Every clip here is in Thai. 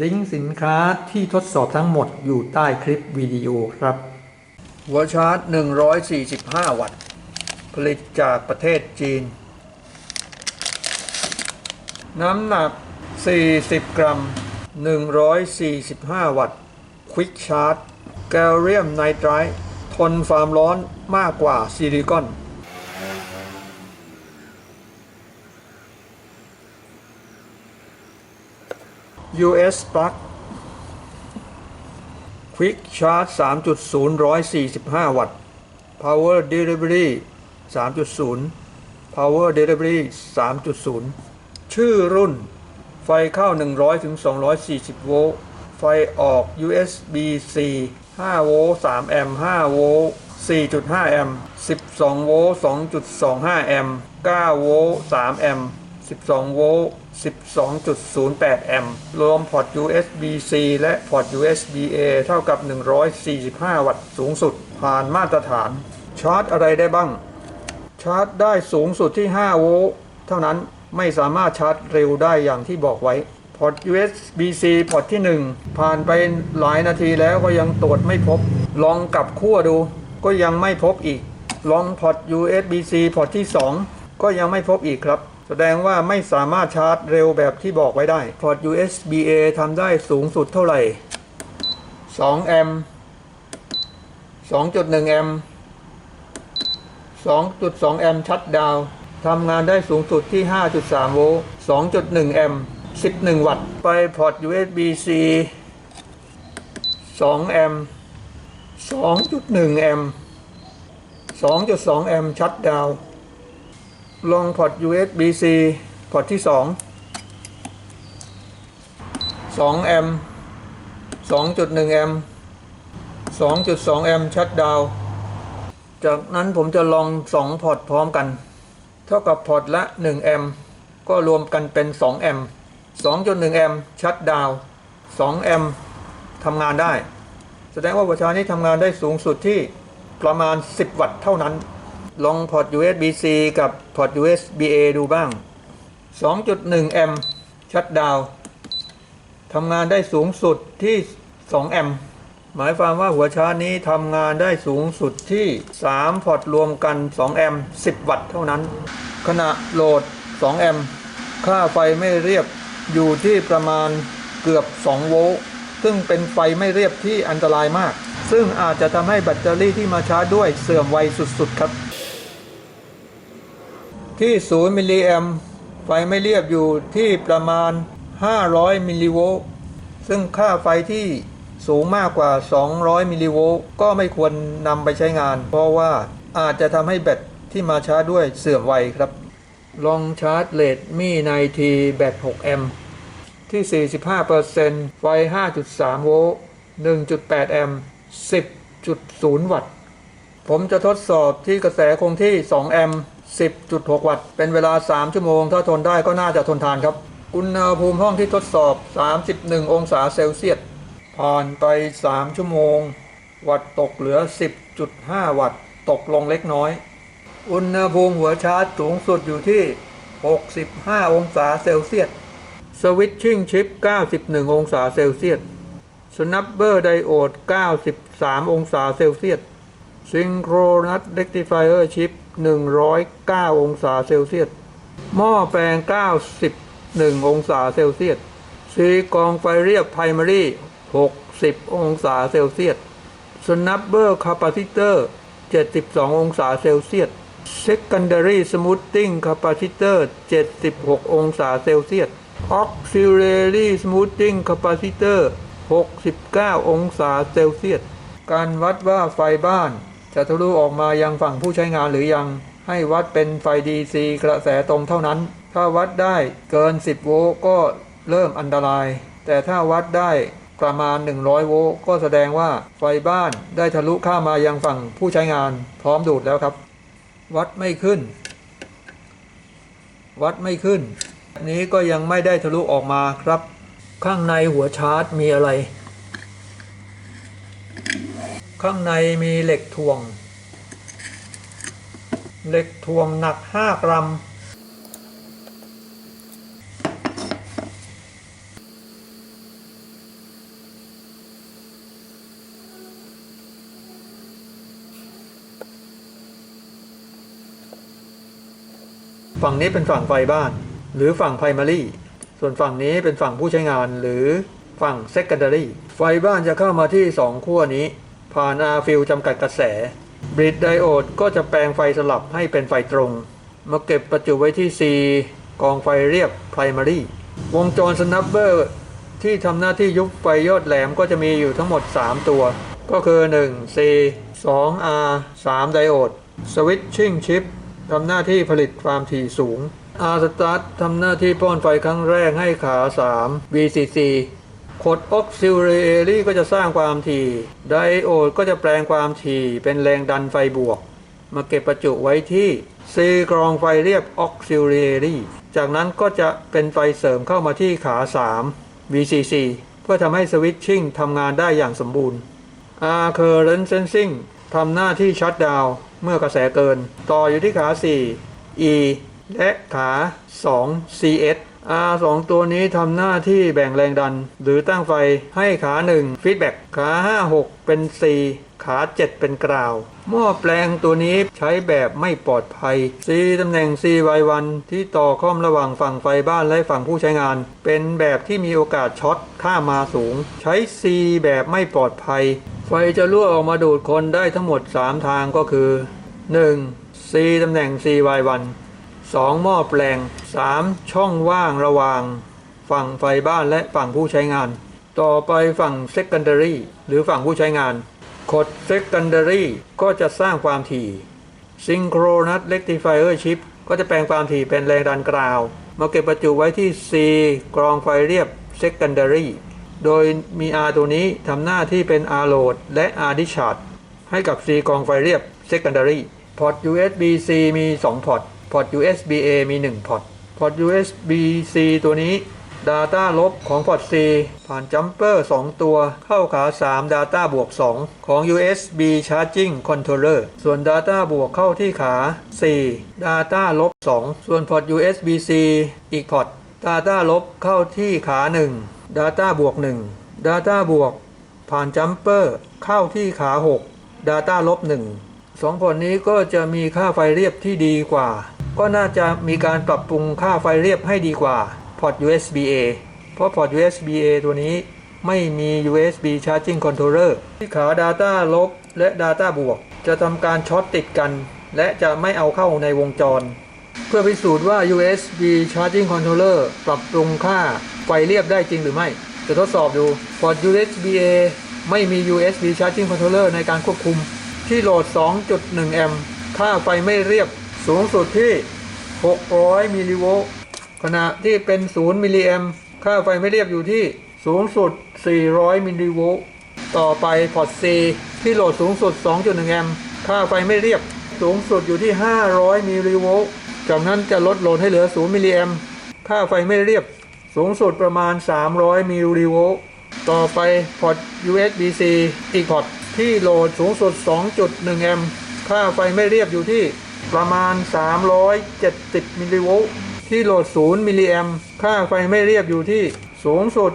ลิงก์สินค้าที่ทดสอบทั้งหมดอยู่ใต้คลิปวิดีโอครับ หัวชาร์จ 145 วัตต์ ผลิตจากประเทศจีน น้ำหนัก 40 กรัม 145 วัตต์ ควิกชาร์จ แกลเลียมไนไตรท์ทนความร้อนมากกว่าซิลิคอน US Plug Quick Charge 3.0 145 วัตต์ Power Delivery 3.0 Power Delivery 3.0 ชื่อรุ่น ไฟเข้า 100ถึง240 โวลต์ ไฟออก USB C 5 โวลต์ 3 แอมป์ 5 โวลต์ 4.5 แอมป์ 12 โวลต์ 2.25 แอมป์ 9 โวลต์ 3 แอมป์ 12 โวลต์ 12.08 แอมป์รวมพอร์ต USB-C และพอร์ต USB-A เท่ากับ 145 วัตต์สูงสุด ผ่านมาตรฐาน ชาร์จอะไรได้บ้าง ชาร์จได้สูงสุดที่ 5 โวลต์เท่านั้นไม่สามารถชาร์จเร็วได้อย่างที่บอกไว้พอร์ต USB-C พอร์ตที่ 1 ผ่านไปหลายนาทีแล้วก็ยังตรวจไม่พบ ลองกลับขั้วดู ก็ยังไม่พบอีก ลองพอร์ต USB-C พอร์ตที่ 2 ก็ยังไม่พบอีกครับ แสดงว่าไม่สามารถชาร์จเร็วแบบที่บอกไว้ได้ พอร์ต USB-A ทำได้สูงสุดเท่าไหร่ 2 แอมป์ 2.1 แอมป์ 2.2 แอมป์ชัดดาวน์ทำงานได้สูงสุดที่ 5.3 โวลต์ 2.1 แอมป์ 11 วัตต์ ไปพอร์ต USB-C 2 แอมป์ 2.1 แอมป์ 2.2 แอมป์ชัดดาวน์ ลองพอร์ต USB-C พอร์ตที่ 2 2 แอมป์2.1 แอมป์2.2 แอมป์ชัดดาว จากนั้นผมจะลอง 2 พอร์ตพร้อมกัน เท่ากับพอร์ตละ 1 แอมป์ก็รวมกันเป็น 2 แอมป์2.1 แอมป์ชัดดาว 2 แอมป์ทำงานได้ แสดงว่าหัวชานี้ทำงานได้สูงสุดที่ประมาณ 10 วัตต์เท่านั้น ลองพอร์ต USB-C กับพอร์ต USB-A ดูบ้าง 2.1 แอมป์ชัดดาวทำงานได้สูงสุดที่ 2 แอมป์หมายความว่าหัวชาร์จนี้ทำงานได้สูงสุดที่ 3 พอร์ตรวมกัน 2 แอมป์10 วัตต์เท่านั้น ขณะโหลด 2 แอมป์ค่าไฟไม่เรียบอยู่ที่ประมาณเกือบ 2 โวลต์ซึ่งเป็นไฟไม่เรียบที่อันตรายมาก ซึ่งอาจจะทำให้แบตเตอรี่ที่มาชาร์จด้วยเสื่อมไวสุดๆครับ ที่0มิลลิแอมไฟไม่เรียบอยู่ที่ประมาณ 500 มิลลิโวลต์ซึ่งค่าไฟที่สูงมากกว่า 200 มิลลิโวลต์ก็ไม่ควรนำไปใช้งาน เพราะว่าอาจจะทำให้แบตที่มาชาร์จด้วยเสื่อมไวครับ ลองชาร์จเลดมี่ในทีแบต 6 แอมป์ที่ 45%ไฟ 5.3 โวลต์ 1.8 แอมป์ 10.0 วัตต์ ผมจะทดสอบที่กระแสคงที่ 2 แอมป์ 10.6 วัตต์ เป็นเวลา 3 ชั่วโมง ถ้าทนได้ก็น่าจะทนทานครับ อุณหภูมิห้องที่ทดสอบ 31 องศาเซลเซียส ผ่านไป 3 ชั่วโมง วัตต์ตกเหลือ 10.5 วัตต์ ตกลงเล็กน้อย อุณหภูมิหัวชาร์จสูงสุดอยู่ที่ 65 องศาเซลเซียส สวิตชิ่งชิป 91 องศาเซลเซียสสนับเบอร์ไดโอด 93 องศาเซลเซียส ซิงโครนัสเรกติฟายเออร์ชิป109 องศาเซลเซียส หม้อแปลง 91 องศาเซลเซียสซีกองไฟเรียบไพรมารี60 องศาเซลเซียสสนับเบอร์คาปาซิเตอร์ 72 องศาเซลเซียส Secondary Smoothing Capacitor 76 องศาเซลเซียส Auxiliary Smoothing Capacitor 69 องศาเซลเซียส การวัดว่าไฟบ้าน จะทะลุออกมายังฝั่งผู้ใช้งานหรือยัง ให้วัดเป็นไฟ DC กระแสตรงเท่านั้น ถ้าวัดได้เกิน 10 โวลต์ก็เริ่มอันตราย แต่ถ้าวัดได้ประมาณ 100 โวลต์ก็แสดงว่าไฟบ้านได้ทะลุข้ามายังฝั่งผู้ใช้งานพร้อมดูดแล้วครับ วัดไม่ขึ้น วัดไม่ขึ้น นี้ก็ยังไม่ได้ทะลุออกมาครับ ข้างในหัวชาร์จมีอะไร ข้างในมีเหล็กถ่วง เหล็กถ่วงหนักห้ากรัม ฝั่งนี้เป็นฝั่งไฟบ้าน หรือฝั่งไพรมารีส่วนฝั่งนี้เป็นฝั่งผู้ใช้งานหรือฝั่ง secondary ไฟบ้านจะเข้ามาที่ 2 ขั้วนี้ ผ่าน R field จำกัดกระแส Bridge Diode ก็จะแปลงไฟสลับให้เป็นไฟตรง มาเก็บประจุไว้ที่ C กองไฟเรียบ primary วงจร snubber ที่ทำหน้าที่ยุบไฟยอดแหลมก็จะมีอยู่ทั้งหมด 3 ตัว ก็คือ 1 C 2 R 3 Diode Switching Chip ทำหน้าที่ผลิตความถี่สูง R Start ทำหน้าที่ป้อนไฟครั้งแรกให้ขา 3 VCC ขด Auxiliary ก็จะสร้างความถี่ Diode ก็จะแปลงความถี่เป็นแรงดันไฟบวก มาเก็บประจุไว้ที่ C กรองไฟเรียบ Auxiliary จากนั้นก็จะเป็นไฟเสริมเข้ามาที่ขา 3 VCC เพื่อทำให้สวิตชิ่งทำงานได้อย่างสมบูรณ์ R current sensing ทำหน้าที่ชัดดาวเมื่อกระแสเกิน ต่ออยู่ที่ขา 4 E และขา 2 CS R 2ตัวนี้ทำหน้าที่แบ่งแรงดัน หรือตั้งไฟให้ขา1 feedback ขา 5 6 เป็น C ขา 7 เป็นกราว หม้อแปลงตัวนี้ใช้แบบไม่ปลอดภัย C ตำแหน่ง CY1 ที่ต่อข้อมระหว่างฝั่งไฟบ้านและฝั่งผู้ใช้งาน เป็นแบบที่มีโอกาสช็อตข้ามมาสูง ใช้ C แบบไม่ปลอดภัย ไฟจะรั่วออกมาดูดคนได้ทั้งหมด 3 ทางก็คือ 1. C ตำแหน่ง CY1 2. หม้อแปลง 3. ช่องว่างระหว่าง ฝั่งไฟบ้านและฝั่งผู้ใช้งาน ต่อไปฝั่ง secondary หรือฝั่งผู้ใช้งานขด secondary ก็จะสร้างความถี่ synchronous rectifier chip ก็จะแปลงความถี่เป็นแรงดันกราว มาเก็บประจุไว้ที่ C กรองไฟเรียบ secondary โดยมี R ตัวนี้ทำหน้าที่เป็น R load และ R discharge ให้กับ C กรองไฟเรียบ secondary พอร์ต USB-C มี 2 พอร์ต พอร์ต USB-A มี 1 พอร์ต พอร์ต USB-C ตัวนี้ Data ลบของพอร์ต C ผ่านจัมเปอร์2 ตัวเข้าขา 3 Data บวก 2 ของ USB Charging Controller ส่วน Data บวกเข้าที่ขา 4 Data ลบ 2 ส่วนพอร์ต USB-C อีกพอร์ต Data ลบเข้าที่ขา 1 Data บวก 1 Data บวก ผ่านจัมเปอร์เข้าที่ขา 6 Data ลบ1สองพอร์ตนี้ก็จะมีค่าไฟเรียบที่ดีกว่า ก็น่าจะมีการปรับปรุงค่าไฟเรียบให้ดีกว่าพอร์ต USB-A เพราะพอร์ต USB-A ตัวนี้ไม่มี USB Charging Controller ที่ขา Data ลบและ Data บวก จะทำการช็อตติดกัน และจะไม่เอาเข้าในวงจร เพื่อพิสูจน์ว่า USB Charging Controller ปรับปรุงค่าไฟเรียบได้จริงหรือไม่ จะทดสอบดูพอร์ต USB-A ไม่มี USB Charging Controller ในการควบคุม ที่โหลด 2.1 แอมป์ค่าไฟไม่เรียบ สูงสุดที่ 600 มิลลิโวลต์ขณะที่เป็น 0 มิลลิแอมค่าไฟไม่เรียบอยู่ที่สูงสุด 400 มิลลิโวลต์ต่อไปพอร์ต C ที่โหลดสูงสุด 2.1 แอมค่าไฟไม่เรียบสูงสุดอยู่ที่ 500 มิลลิโวลต์จากนั้นจะลดโหลดให้เหลือ 0 มิลลิแอมค่าไฟไม่เรียบสูงสุดประมาณ 300 มิลลิโวลต์ต่อไปพอร์ต USB-C อีกพอร์ตที่โหลดสูงสุด 2.1 แอมค่าไฟไม่เรียบอยู่ที่ ประมาณ 370 มิลลิโวลต์ที่โหลด 0 มิลลิแอมค่าไฟไม่เรียบอยู่ที่สูงสุด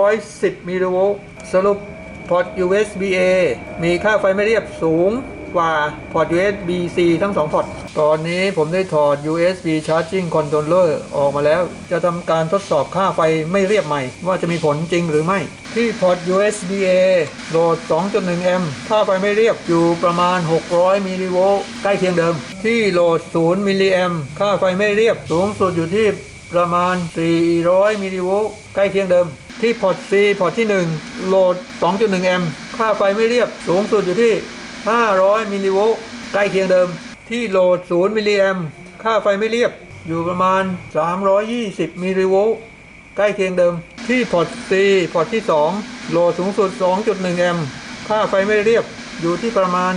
210 มิลลิโวลต์สรุปพอร์ต USB-A มีค่าไฟไม่เรียบสูง กว่าพอร์ต USB-C ทั้ง 2 พอร์ต ตอนนี้ผมได้ถอด USB Charging Controller ออกมาแล้ว จะทำการทดสอบค่าไฟไม่เรียบใหม่ ว่าจะมีผลจริงหรือไม่ ที่พอร์ต USB-A โหลด 2.1 แอมป์ค่าไฟไม่เรียบอยู่ประมาณ 600 มิลลิโวลต์ใกล้เคียงเดิม ที่โหลด 0 มิลลิแอมป์ค่าไฟไม่เรียบสูงสุดอยู่ที่ประมาณ 400 มิลลิโวลต์ใกล้เคียงเดิม ที่พอร์ต C พอร์ตที่ 1 โหลด 2.1 แอมป์ค่าไฟไม่เรียบสูงสุดอยู่ที่ 500 มิลลิโวลต์ใกล้เคียงเดิม ที่โหลด 0 มิลลิแอมค่าไฟไม่เรียบ อยู่ประมาณ 320 มิลลิโวลต์ใกล้เคียงเดิม ที่พอร์ต C พอร์ตที่ 2 โหลดสูงสุด 2.1 แอมค่าไฟไม่เรียบ อยู่ที่ประมาณ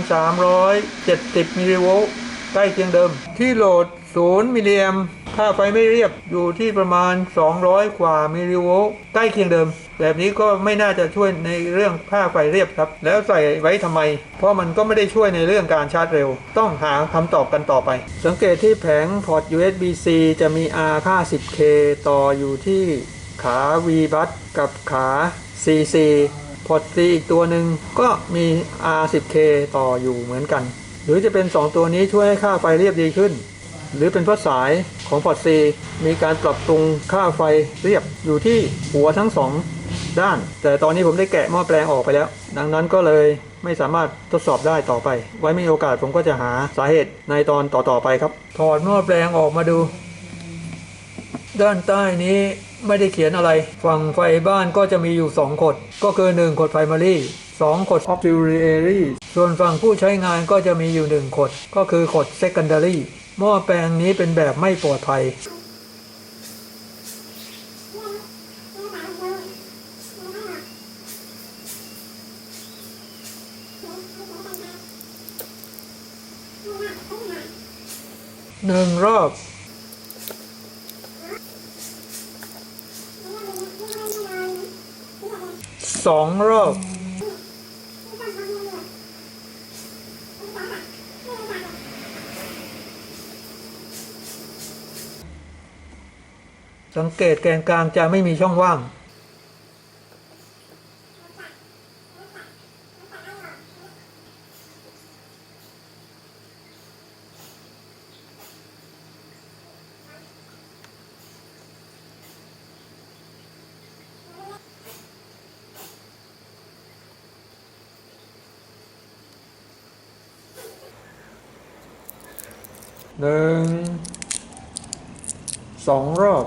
370 มิลลิโวลต์ใกล้เคียงเดิม ที่โหลด 0 มิลลิแอมค่าไฟไม่เรียบ อยู่ที่ประมาณ 200 กว่ามิลลิโวลต์ใกล้เคียงเดิม แบบนี้ก็ไม่น่าจะช่วยในเรื่องค่าไฟเรียบครับ แล้วใส่ไว้ทำไม เพราะมันก็ไม่ได้ช่วยในเรื่องการชาร์จเร็ว ต้องหาคำตอบกันต่อไป สังเกตที่แผงพอร์ต USB-C จะมี R ค่า 10K ต่ออยู่ที่ขา V บัสกับขา CC พอร์ต C อีกตัวหนึ่งก็มี R 10K ต่ออยู่เหมือนกัน หรือจะเป็น 2 ตัวนี้ช่วยให้ค่าไฟเรียบดีขึ้น หรือเป็นเพราะสายของพอร์ต C มีการปรับปรุงค่าไฟเรียบอยู่ที่หัวทั้งสอง ด้าน แต่ตอนนี้ผมได้แกะหม้อแปลงออกไปแล้ว ดังนั้นก็เลยไม่สามารถทดสอบได้ต่อไป ไว้ไมีโอกาสผมก็จะหาสาเหตุในตอนต่อๆไปครับ ถอดหม้อแปลงออกมาดู ด้านใต้นี้ไม่ได้เขียนอะไร ฝั่งไฟบ้านก็จะมีอยู่ 2 ขด ก็คือ 1 ขด primary 2ขด auxiliary ส่วนฝั่งผู้ใช้งานก็จะมีอยู่ 1 ขด ก็คือขด secondary หม้อแปลงนี้เป็นแบบไม่ปลอดภัย อบ สองรอบ สังเกตแกนกลางจะไม่มีช่องว่าง หนึ่งสองรอบ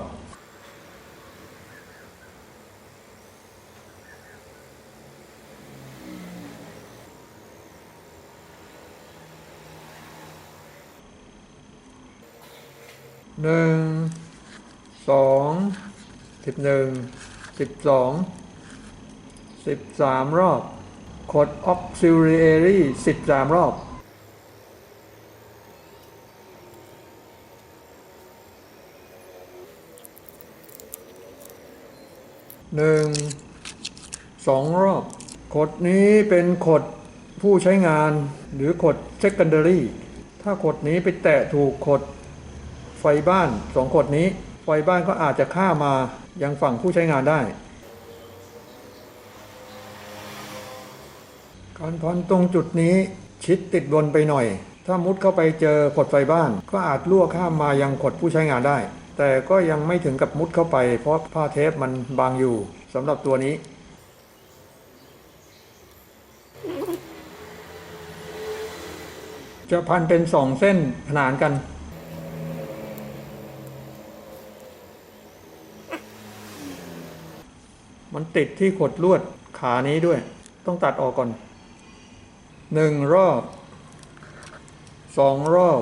หนึ่งสองสิบหนึ่งสิบสองสิบสามรอบ กด auxiliary สิบสามรอบ หนึ่งสองรอบขดนี้เป็นขดผู้ใช้งานหรือขด secondary ถ้าขดนี้ไปแตะถูกขดไฟบ้านสองขดนี้ ไฟบ้านก็อาจจะข้ามมายังฝั่งผู้ใช้งานได้ การพันตรงจุดนี้ชิดติดบนไปหน่อย ถ้ามุดเข้าไปเจอขดไฟบ้าน ก็อาจล่วข้ามมายังขดผู้ใช้งานได้ แต่ก็ยังไม่ถึงกับมุดเข้าไป เพราะผ้าเทปมันบางอยู่สำหรับตัวนี้ จะพันเป็นสองเส้นขนานกันมันติดที่ขดลวดขานี้ด้วย ต้องตัดออกก่อนหนึ่งรอบสองรอบ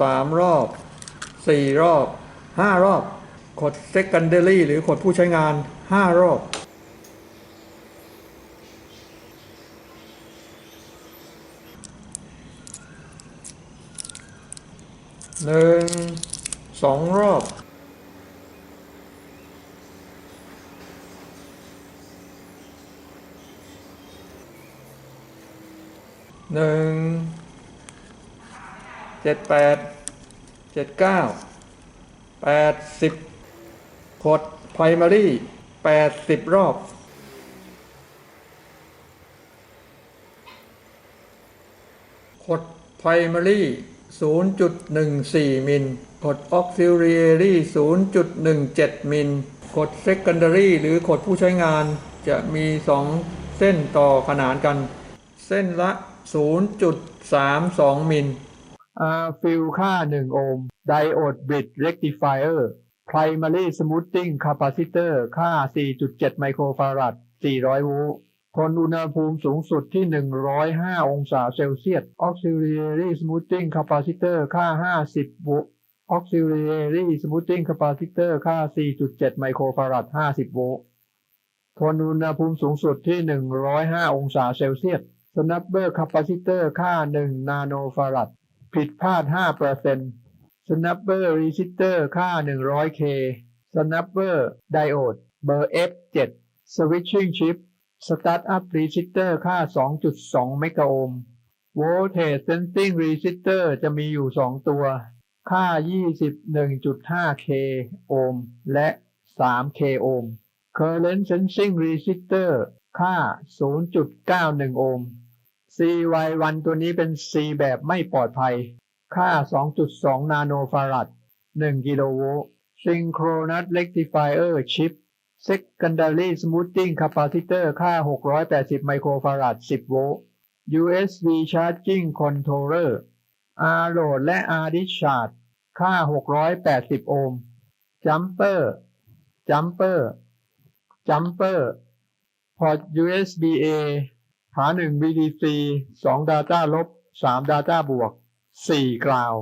สามรอบสี่รอบ ห้ารอบขด secondary หรือขดผู้ใช้งานห้ารอบหนึ่งสองรอบหนึ่งเจ็ดแปดเจ็ดเก้า แปดสิบขด primary แปดสิบรอบ ขด primary 0.14 มิลขด auxiliary 0.17 มิลขด secondary หรือขดผู้ใช้งานจะมี 2 เส้นต่อขนานกัน เส้นละ 0.32 มิล R fill ค่า 1 โอห์ม ไดโอดบิดเรกติฟายเออร์ primary smoothing capacitor ค่า 4.7 ไมโครฟาราด 400 โวลต์ทนอุณหภูมิสูงสุดที่ 105 องศาเซลเซียส auxiliary smoothing capacitor ค่า 50 โวลต์ auxiliary smoothing capacitor ค่า 4.7 ไมโครฟาราด 50 โวลต์ทนอุณหภูมิสูงสุดที่ 105 องศาเซลเซียส snubber capacitor ค่า 1 นาโนฟาราด ผิดพลาด 5% Snapper Resistor ค่า 100K Snapper Diode เบอร์ F7 Switching Chip Startup Resistor ค่า 2.2 เมกะโอห์ม Voltage Sensing Resistor จะมีอยู่ 2 ตัว ค่า 21.5K โอห์ม และ 3K โอห์ม Current Sensing Resistor ค่า 0.91 โอห์ม CY1 ตัวนี้เป็น C แบบไม่ปลอดภัย ค่า 2.2 นาโนฟารัด 1 กิโลโวลต์ Synchronous Rectifier Chip Secondary Smoothing Capacitor ค่า 680 ไมโครฟารัด 10 โวลต์ USB Charging Controller R Load และ R Discharge ค่า 680 โอห์ม Jumper Jumper Jumper พอร์ต USB A ขา1 VDC 2 Data ลบ 3 Data บวก 4กราว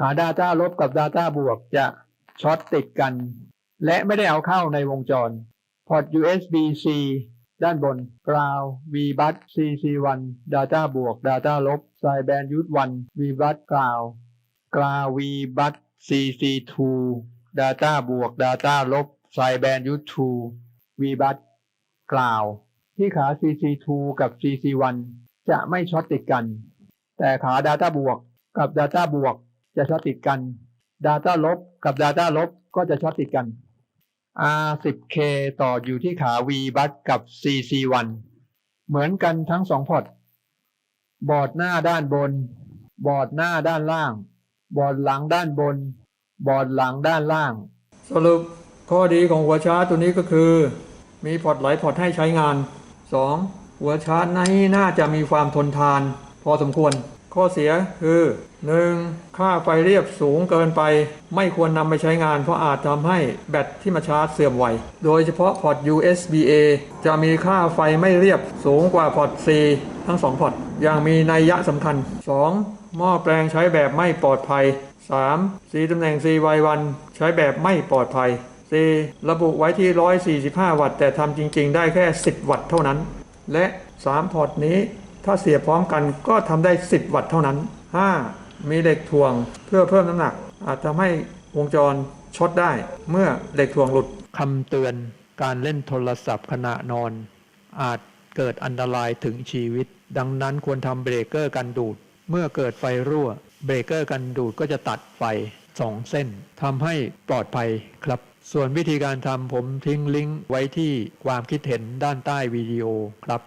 ขา Data ลบกับ Data บวกจะช็อตติดกัน และไม่ได้เอาเข้าในวงจร พอร์ต USB C ด้านบนกราว V bus CC1 Data บวก Data ลบ Side band U1 V b u s กราวกราว V bus CC2 Data บวก Data ลบ Side band U2 V b u s กล่าว ที่ขา CC2 กับ CC1 จะไม่ช็อตติดกัน แต่ขา Data บวก กับ Data บวกจะช็อตติดกัน Data ลบกับ Data ลบก็จะช็อตติดกัน R10K ต่ออยู่ที่ขา V bus กับ CC1 เหมือนกันทั้งสองพอร์ตบอร์ดหน้าด้านบน บอร์ดหน้าด้านล่าง บอร์ดหลังด้านบน บอร์ดหลังด้านล่าง สรุปข้อดีของหัวชาร์จตัวนี้ก็คือ มีพอร์ตหลายพอร์ตให้ใช้งาน 2. หัวชาร์จนี้น่าจะมีความทนทาน พอสมควร ข้อเสียคือ 1. ค่าไฟเรียบสูงเกินไป ไม่ควรนำไปใช้งานเพราะอาจทำให้แบตที่มาชาร์จเสื่อมไว โดยเฉพาะพอร์ต USB A จะมีค่าไฟไม่เรียบสูงกว่าพอร์ต C ทั้ง 2 พอร์ตอย่างมีนัยยะสำคัญ 2. หม้อแปลงใช้แบบไม่ปลอดภัย 3. สีตำแหน่ง CY1 ใช้แบบไม่ปลอดภัย 4. ระบุไว้ที่ 145 วัตต์แต่ทำจริง ๆ ได้แค่ 10 วัตต์เท่านั้น และ 3 พอร์ตนี้ ถ้าเสียพร้อมกันก็ทำได้ 10 วัตต์เท่านั้น 5. มีเหล็กถ่วงเพื่อเพิ่มน้ำหนัก อาจทำให้วงจรช็อตได้ เมื่อเหล็กถ่วงหลุดคำเตือนการเล่นโทรศัพท์ขณะนอน อาจเกิดอันตรายถึงชีวิต ดังนั้นควรทำเบรกเกอร์กันดูด เมื่อเกิดไฟรั่ว เบรกเกอร์กันดูดก็จะตัดไฟสองเส้นทำให้ปลอดภัยครับ ส่วนวิธีการทำผมทิ้งลิงก์ไว้ที่ความคิดเห็นด้านใต้วิดีโอครับ